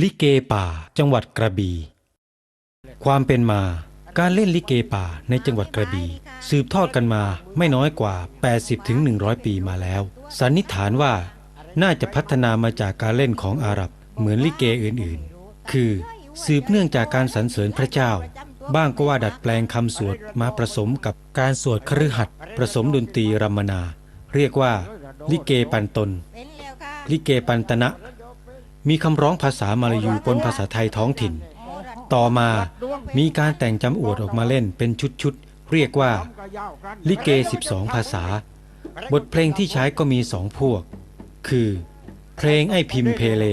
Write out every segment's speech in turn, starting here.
ลิเกป่า จังหวัดกระบี่ความเป็นมา การเล่นลิเกป่าในจังหวัดกระบี่สืบทอดกันมาไม่น้อยกว่า 80-100 ปีมาแล้ว สันนิษฐานว่าน่าจะพัฒนามาจากการเล่นของอาหรับเหมือนลิเกอื่นๆ คือสืบเนื่องจากการสรรเสริญพระเจ้า บ้างก็ว่าดัดแปลงคำสวดมาผสมกับการสวดคฤหัสถ์ผสมดนตรีรำมนา เรียกว่า ลิเกปันตน ลิเกปันตนะ มีคำร้องภาษามาลายูปนภาษาไทยท้องถิ่น ต่อมามีการแต่งจำอวดออกมาเล่นเป็นชุดๆ เรียกว่า ลิเก 12 ภาษา บทเพลงที่ใช้ก็มีสองพวก คือ เพลงไอพิมพ์เพเล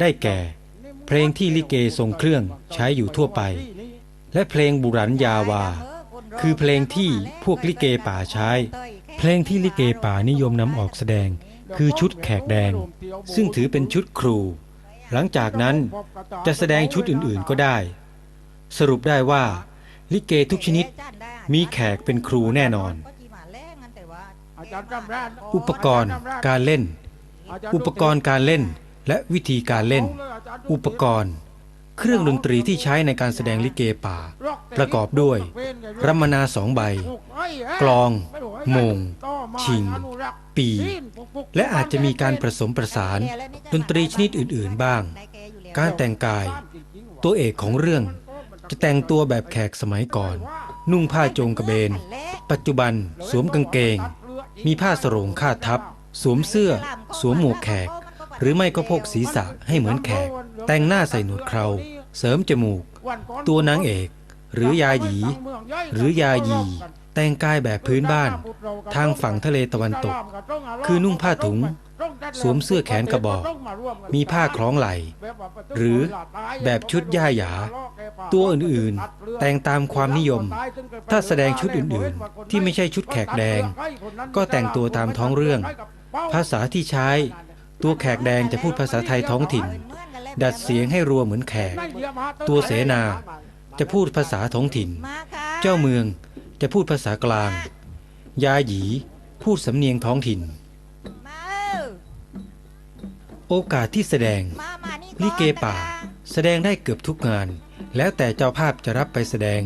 ได้แก่ เพลงที่ลิเกทรงเครื่องใช้อยู่ทั่วไป และเพลงบุรันยาวา คือเพลงที่พวกลิเกป่าใช้ เพลงที่ลิเกป่านิยมนำออกแสดง คือชุดแขกแดง ซึ่งถือเป็นชุดครู หลังจากนั้นจะแสดงชุดอื่นๆก็ได้ สรุปได้ว่า ลิเกทุกชนิดมีแขกเป็นครูแน่นอน อุปกรณ์การเล่น อุปกรณ์การเล่นและวิธีการเล่น อุปกรณ์ เครื่องดนตรีที่ใช้ในการแสดงลิเกป่า ประกอบด้วย รัมนาสองใบ กลองโมง ชิง ปี และอาจจะมีการผสมประสานดนตรีชนิดอื่น ๆ บ้าง การแต่งกาย ตัวเอกของเรื่อง จะแต่งตัวแบบแขกสมัยก่อน นุ่งผ้าโจงกระเบน ปัจจุบันสวมกางเกง มีผ้าสรงคาดทับ สวมเสื้อ สวมหมวกแขก หรือไม่ก็พกศีรษะให้เหมือนแขก แต่งหน้าใส่หนวดเคราเสริมจมูก ตัวนางเอก หรือยาหยี หรือยายี แต่งกายแบบพื้นบ้าน ทางฝั่งทะเลตะวันตก คือนุ่งผ้าถุง สวมเสื้อแขนกระบอก มีผ้าคล้องไหล่ หรือแบบชุดย่าหยา ตัวอื่นๆ แต่งตามความนิยม ถ้าแสดงชุดอื่นๆ ที่ไม่ใช่ชุดแขกแดง ก็แต่งตัวตามท้องเรื่อง ภาษาที่ใช้ ตัวแขกแดงจะพูดภาษาไทยท้องถิ่น ดัดเสียงให้รัวเหมือนแขก ตัวเสนาจะพูดภาษาท้องถิ่น เจ้าเมือง จะพูดภาษากลาง ยาหยีพูดสำเนียงท้องถิ่น โอกาสที่แสดง ลิเกป่า แสดงได้เกือบทุกงาน แล้วแต่เจ้าภาพจะรับไปแสดง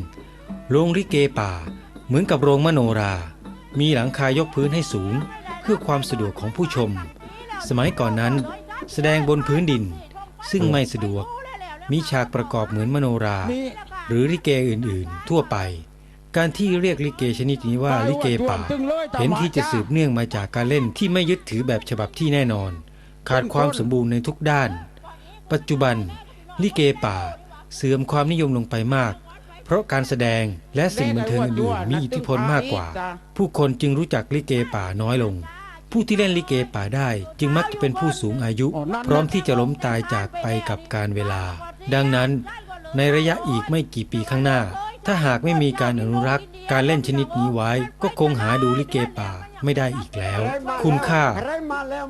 โรงลิเกป่าเหมือนกับโรงมโนรา มีหลังคายกพื้นให้สูง เพื่อความสะดวกของผู้ชม สมัยก่อนนั้น แสดงบนพื้นดิน ซึ่งไม่สะดวก มีฉากประกอบเหมือนมโนรา หรือลิเกอื่นๆ ทั่วไป การที่เรียกลิเกชนิดนี้ว่าลิเกป่า เห็นที่จะสืบเนื่องมาจากการเล่นที่ไม่ยึดถือแบบฉบับที่แน่นอน ขาดความสมบูรณ์ในทุกด้าน ปัจจุบัน ลิเกป่า เสื่อมความนิยมลงไปมาก เพราะการแสดงและสิ่งบันเทิงอื่นๆมีอิทธิพลมากกว่า ผู้คนจึงรู้จักลิเกป่าน้อยลง ผู้ที่เล่นลิเกป่าได้จึงมักจะเป็นผู้สูงอายุ พร้อมที่จะล้มตายจากไปกับการเวลา ดังนั้น ในระยะอีกไม่กี่ปีข้างหน้า ถ้าหากไม่มีการอนุรักษ์การเล่นชนิดนี้ไว้ ก็คงหาดูลิเกป่าไม่ได้อีกแล้ว คุณค่า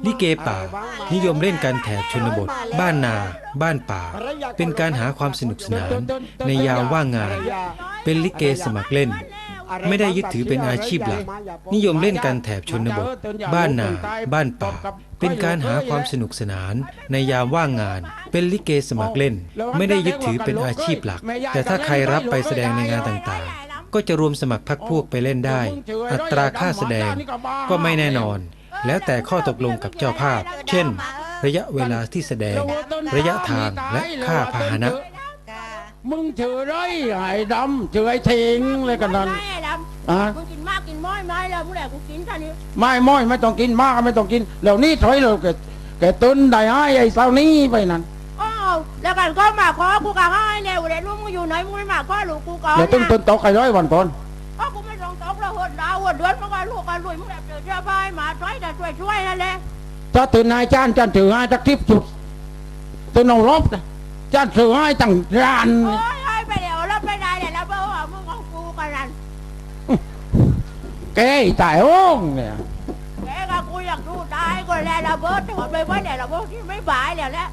ลิเกป่า นิยมเล่นการแถบชนบท บ้านนา บ้านป่า เป็นการหาความสนุกสนาน ในยามว่างงาน เป็นลิเกสมัครเล่น ไม่ได้ยึดถือเป็นอาชีพหลัก นิยมเล่นกันแถบชนบท บ้านนา บ้านป่า เป็นการหาความสนุกสนาน ในยามว่างงาน เป็นลิเกสมัครเล่น ไม่ได้ยึดถือเป็นอาชีพหลัก แต่ถ้าใครรับไปแสดงในงานต่างๆ ก็จะรวมสมัครพรรคพวกไปเล่นได้ อัตราค่าแสดงก็ไม่แน่นอน แล้วแต่ข้อตกลงกับเจ้าภาพ เช่น ระยะเวลาที่แสดง ระยะทางและค่าพาหนะมึงชื่อไรไอ้ดำชื่อไอ้เทงเลยกันนั่นไม่ด อะำมึงกินมากกินม้อยไหมแล้วมึงแหละกูกินท่านี้ไม่ม้อยไม่ต้องกินมากไม่ต้องกินแล้วนี่ถอยเลยแกแกตุนได้ให้ไอ้สาวนี้ไปนั่นอ้าวแล้วกันก็มาขอกูก็ให้แล้วเดี๋ยวลูกมึงอยู่ไหนมึงไม่มาขอลูกกูก่อนเดี๋ยวตึ้งตุนตกไอ้ร้อยวันก่อนอ้าวกูไม่ต้องตกแล้วหัวดาวหัวเดือนมึงก็ลูกกันรวยมึงแบบเจอเจ้าพายมาช่วยแต่ช่วยช่วยนั่นแหละถ้าตื่นนายจ้านจ้านถือให้ตักทิพย์สุดตื่นเอารบนะจ้านถือให้ตั้งร้านโอ้ยให้ไปเดี๋ยวแล้วไปได้เดี๋ยวแล้วเบอร์ว่ามึงของกูกันนั่น แกตายโอ้งเนี่ย แกก็กูอยากดูตายก็แล้วระเบิดถอดไปไว้เดี๋ยวระเบิดที่ไม่บายแล้วแหละ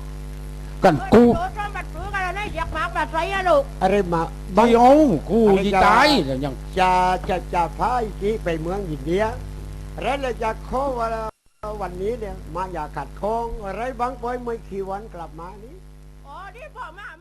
กันกูเออถ้ามันซื้อกันแล้วนะอยากมาแบบไรอะลูกอะไรมาไม่เอากูที่ตายแล้วยังจะจะจะพาอีกทีไปเมืองอินเดียแล้วเราจะขอว่าวันนี้เนี่ยมาอยากขัดข้องอะไรบางปอยไม่ขี่วันกลับมานี้ อ๋อนี่พ่อมามา